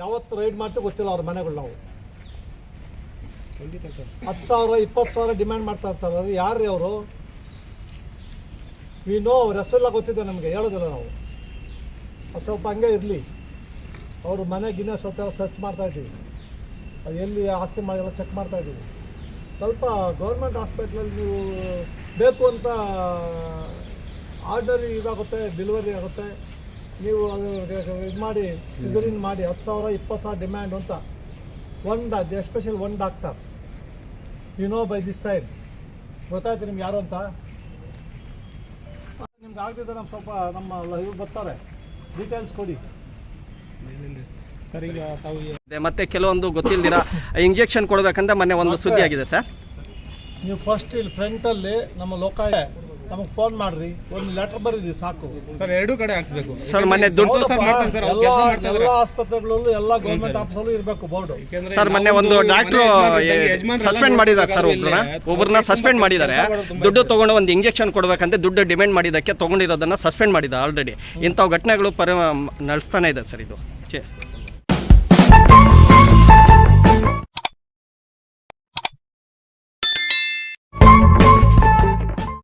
ಯಾವತ್ತು ರೈಡ್ ಮಾಡ್ತೀವಿ ಗೊತ್ತಿಲ್ಲ ಅವ್ರ ಮನೆಗಳು ನಾವು. ಖಂಡಿತ ಸರ್. ಹತ್ತು ಸಾವಿರ ಇಪ್ಪತ್ತು ಸಾವಿರ ಡಿಮ್ಯಾಂಡ್ ಮಾಡ್ತಾ ಇರ್ತಾರೆ. ಯಾರು ಯಾರ್ರೀ ಅವರು? ವಿ ನೋ ಅವ್ರ ಹೆಸರೆಲ್ಲ ಗೊತ್ತಿದೆ ನಮಗೆ ಹೇಳೋದಿಲ್ಲ ನಾವು. ಅದು ಸ್ವಲ್ಪ ಹಂಗೆ ಇರಲಿ. ಅವರು ಮನೆಗಿನ್ನ ಸ್ವಲ್ಪ ಎಲ್ಲ ಸರ್ಚ್ ಮಾಡ್ತಾ ಇದ್ದೀವಿ. ಅದು ಎಲ್ಲಿ ಆಸ್ತಿ ಮಾಡಿಲ್ಲ ಚೆಕ್ ಮಾಡ್ತಾ ಇದ್ದೀವಿ. ಸ್ವಲ್ಪ ಗೌರ್ಮೆಂಟ್ ಹಾಸ್ಪಿಟ್ಲಲ್ಲಿ ನೀವು ಬೇಕು ಅಂತ ಆರ್ಡರಿ ಇದಾಗುತ್ತೆ ಡೆಲಿವರಿ ಆಗುತ್ತೆ. ನೀವು ಅದು ಇದು ಮಾಡಿ ಸಿಸರಿನ್ ಮಾಡಿ ಹತ್ತು ಸಾವಿರ ಇಪ್ಪತ್ತು ಸಾವಿರ ಡಿಮ್ಯಾಂಡ್ ಅಂತ. ಒನ್ ಡಾ special one doctor you know by this time ಗೊತ್ತಾಯ್ತು ನಿಮ್ಗೆ ಯಾರು ಅಂತ? ನಿಮ್ಗೆ ಆಗ್ತಿದ್ದರೆ ನಮ್ಮ ಸ್ವಲ್ಪ ನಮ್ಮ ಇವ್ರು ಬರ್ತಾರೆ. ಡೀಟೇಲ್ಸ್ ಕೊಡಿ. ಸರಿ ಸರ್ ಈಗ ತಾವು ಮತ್ತೆ ಕೆಲವೊಂದು ಗೊತ್ತಿಲ್ದಿರ ಇಂಜೆಕ್ಷನ್ ಕೊಡಬೇಕಂತ ಮೊನ್ನೆ ಒಂದು ಸುದ್ದಿ ಆಗಿದೆ ಸರ್ ನೀವು ಫಸ್ಟ್ ಇಲ್ಲಿ ಫ್ರಂಟಲ್ಲಿ ನಮ್ಮ ಲೋಕಾಯ ನಮಗೆ ಫೋನ್ ಮಾಡ್ರಿ ಒಂದು ಲೆಟರ್ ಬರೀರಿ ಸಾಕು. ಸರ್ ಎರಡೂ ಕಡೆ ಹಾಕ್ಸ್ಬೇಕು. ಸರ್, ಮೊನ್ನೆ ದುಡ್ಡು ಸರ್ ಮಾಡ್ತಾರೆ ಸರ್ ಅವ್ರು ಎಲ್ಲ ಕೆಲಸ ಮಾಡ್ತಾ ಎಲ್ಲ ಇದ್ದಾರೆ. ಆಸ್ಪತ್ರೆಗಳಲ್ಲೂ ಎಲ್ಲ ಗೌರ್ಮೆಂಟ್ ಆಫೀಸಲ್ಲೂ ಇರಬೇಕು ಬೋರ್ಡು ಯಾಕೆಂದ್ರೆ ಸರ್ ಮೊನ್ನೆ ಒಂದು ಮನೆ ಡಾಕ್ಟ್ರು ಯಜಮಾನ್ರೆಲ್ಲ ಸಸ್ಪೆಂಡ್ ಮಾಡಿದ್ದಾರೆ ಸರ್ ನೋಡ್ಬೇಕಾದ್ರೆ ಒಬ್ರನ್ನ. ಇಲ್ಲೇ ಸಸ್ಪೆಂಡ್ ಮಾಡಿದ್ದಾರೆ ಕೆಲಸ ಮಾಡೋದು ತುಂಬಾ ದುಡ್ಡು. ತಗೊಂಡು ಒಂದು ಇಂಜೆಕ್ಷನ್ ಕೊಡ್ಬೇಕಂತ ದುಡ್ಡು ಡಿಮ್ಯಾಂಡ್ ಮಾಡಿದ್ದಕ್ಕೆ ತಗೊಂಡಿರೋದನ್ನ ಸಸ್ಪೆಂಡ್ ಮಾಡಿದ ಆಲ್ರೆಡಿ ಇಂಥವು ಘಟನೆಗಳು ಪರಿ ನಡೆಸ್ತಾನೆ ಇದೆ ಸರ್ ಇದು. ಛೆ.